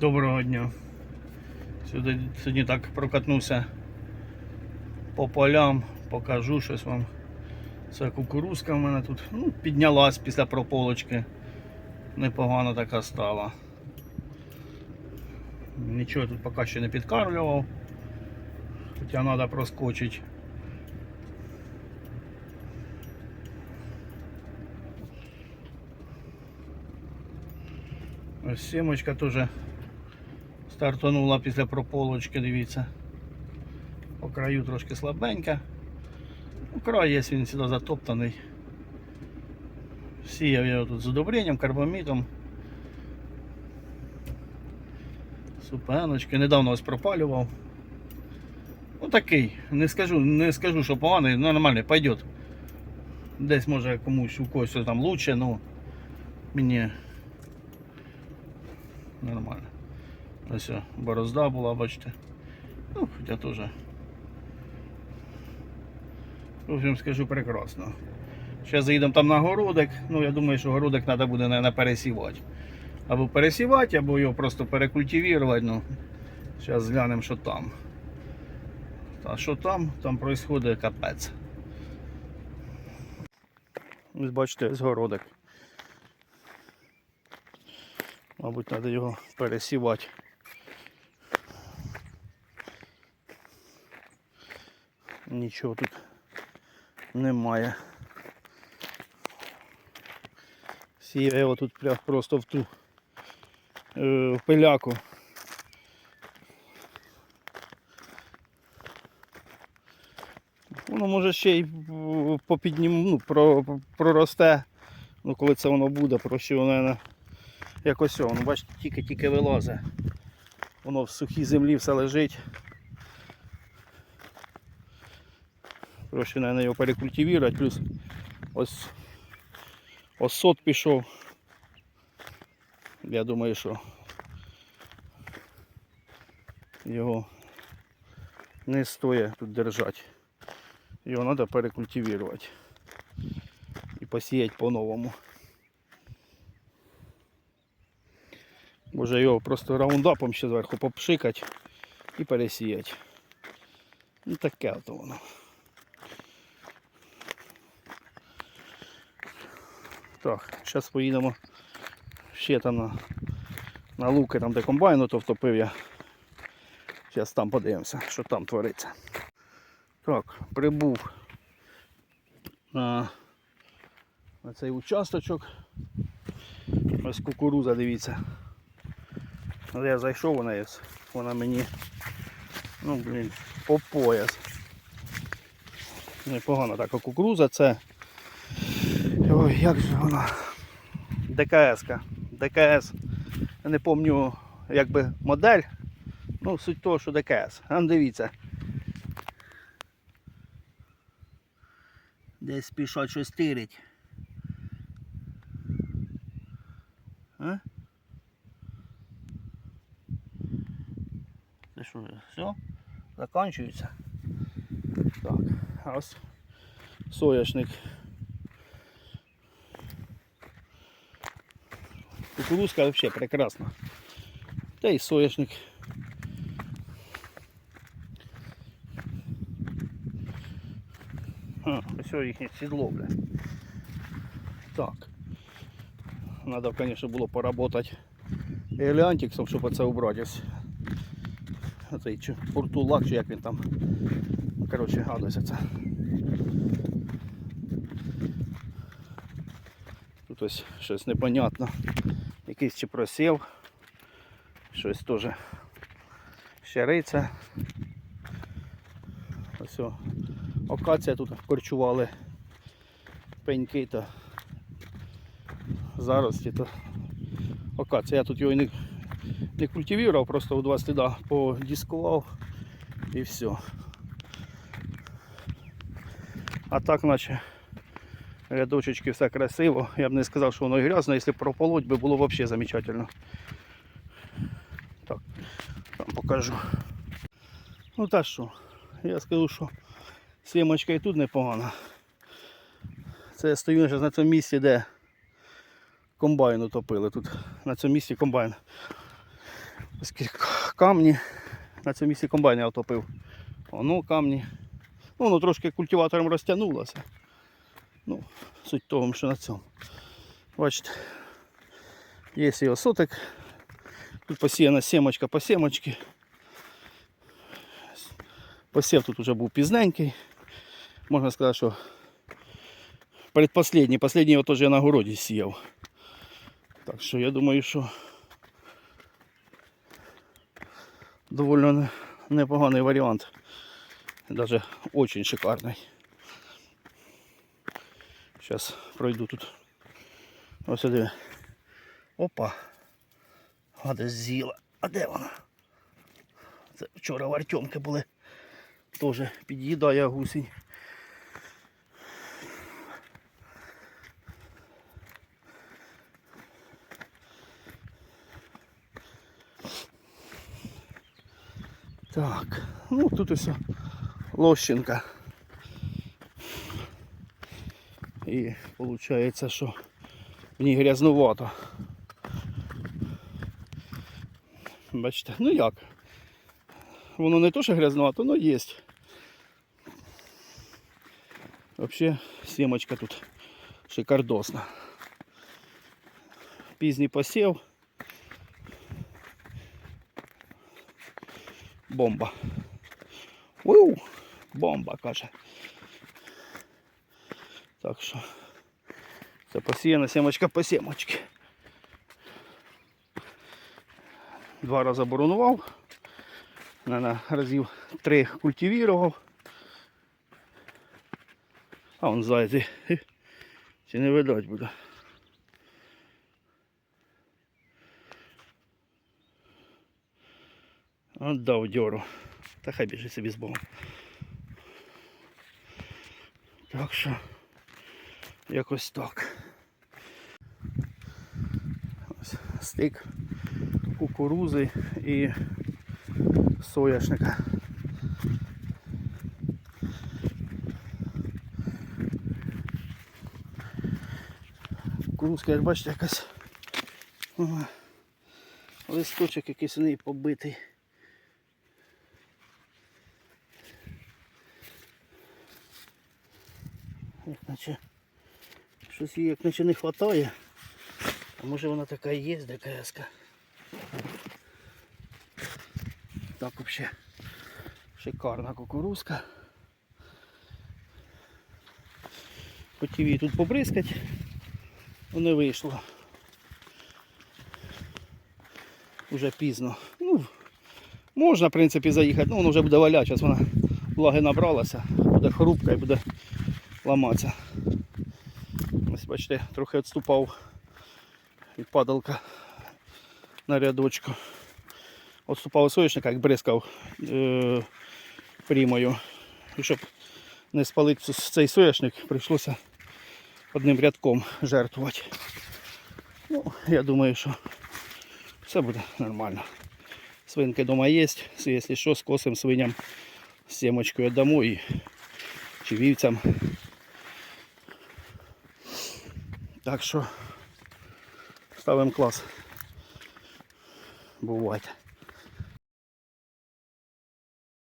Доброго дня. Сьогодні, сьогодні так прокатнувся по полям, покажу щось вам. Це кукурузка в мене тут ну, піднялась після прополочки. Непогана така стала. Нічого тут поки ще не підкармлював. Хоча треба проскочити. Ось сімочка теж стартанула після прополочки, дивіться. По краю трошки слабенька. Ну, край є, він сюди затоптаний. Сіяв я його тут з удобренням, карбамідом. Супеночки. Недавно ось пропалював. Ну такий, не скажу, не скажу, що поганий, ну, нормальний, пойдет. Десь може комусь у когось там лучше, ну мені нормально. Ось борозда була, бачите. Ну, хоча теж. В общем, скажу прекрасно. Зараз заїдемо там на городик. Ну, я думаю, що городик треба буде, наверное, пересівати. Або пересівати, або його просто перекультивувати. Ну, зараз глянемо, що там. А що там? Там відбувається капець. Ось бачите, городик. Мабуть, треба його пересівати. Нічого тут немає. Сіє його тут прям просто в ту е, в пиляку. Воно може ще й попіднім, ну, про, проросте. Ну коли це воно буде, проще воно наверно, якось воно, бачите, тільки-тільки вилазить. Воно в сухій землі все лежить. Проще, наверное, його перекультивувати, плюс ось осот пішов. Я думаю, що його не стоїть тут держати. Його треба перекультивувати і посіяти по-новому. Може його просто раундапом ще зверху попшикати і пересіяти. Ну таке от воно. Так, зараз поїдемо ще там на, на луки, там де комбайн ото втопив я. Зараз там подивимося, що там твориться. Так, прибув на, на цей участочок. Ось кукуруза, дивіться. Але я зайшов вона вона мені ну, блін, по пояс. Непогана така кукуруза, це Ой, як же вона? ДКС-ка. ДКС. Я не пам'ятаю якби модель. Ну, суть того, що ДКС. А ну, дивіться. Десь пішов щось тирить. А? Це що, все? Закінчується. Так, ось соняшник. Кукурузка вообще прекрасна. Та і соняшник. А, ось їхнє сідло, бля. Так. Надо, конечно, було поработать елеантиксом, щоб оце убрати. Оцей чи портулак, чи як він там. Коротше, гадость це. Тут ось щось непонятно. Якийсь чи просів. Щось теж щериться. Ось о, акація тут корчували пеньки та зарості то акація. Я тут його не, не культивував, просто у два сліда подіскував і все. А так наче рядочечки все красиво. Я б не сказав, що воно і грязно, якщо прополоть би було взагалі замечательно. Так, там покажу. Ну та що, я скажу, що сімочка і тут непогана. Це я стою на цьому місці, де комбайн утопили. Тут на цьому місці комбайн Оскільки камні на цьому місці комбайн я отопив. Воно камні. Ну, воно трошки культиватором розтягнулося. Ну, суть того, що на цьому. Бачите, є і осотик. Тут посіяна сімочка по сімочці. Посів тут вже був пізненький. Можна сказати, що предпоследній. Последній його теж я на городі сіяв. Так що я думаю, що доволі не- непоганий варіант. Даже очень шикарний. Зараз пройду тут. Ось сюди. Опа. Гадость з'їла. А де вона? Це вчора в Артемки були. Теж під'їдає гусінь. Так, ну тут ось лощинка. І виходить, що в ній грязнувато. Бачите, ну як? Воно не то, що грязнувато, але є. Взагалі сімочка тут шикардосна. Пізній посів. Бомба. Уу, бомба, каже. Так що це посіяна сімочка по сімочці. Два рази боронував. Наверно, разів три культивірував. А он зайти. Чи не видать буде. Отдав дьору. Та хай біжить собі з Богом. Так що якось так. Ось стик кукурузи і соняшника. Кукурузка, як бачите, якась листочок якийсь у неї побитий. Як наче щось їй як наче не вистачає. А може вона така і є, ДКС-ка. Так взагалі шикарна кукурузка. Хотів її тут побризкати, але не вийшло. Уже пізно. Ну, можна, в принципі, заїхати, ну воно вже буде валяти, зараз вона влаги набралася, буде хрупка і буде ламатися. Ось бачите, трохи відступав від падалка на рядочку. Отступав від соняшника, як бризкав е, прімою. І щоб не спалити цей соняшник, прийшлося одним рядком жертвувати. Ну, я думаю, що все буде нормально. Свинки вдома є, якщо що, скосим свиням сімочкою дамо і чи вівцям. Так що ставимо клас. Бувайте.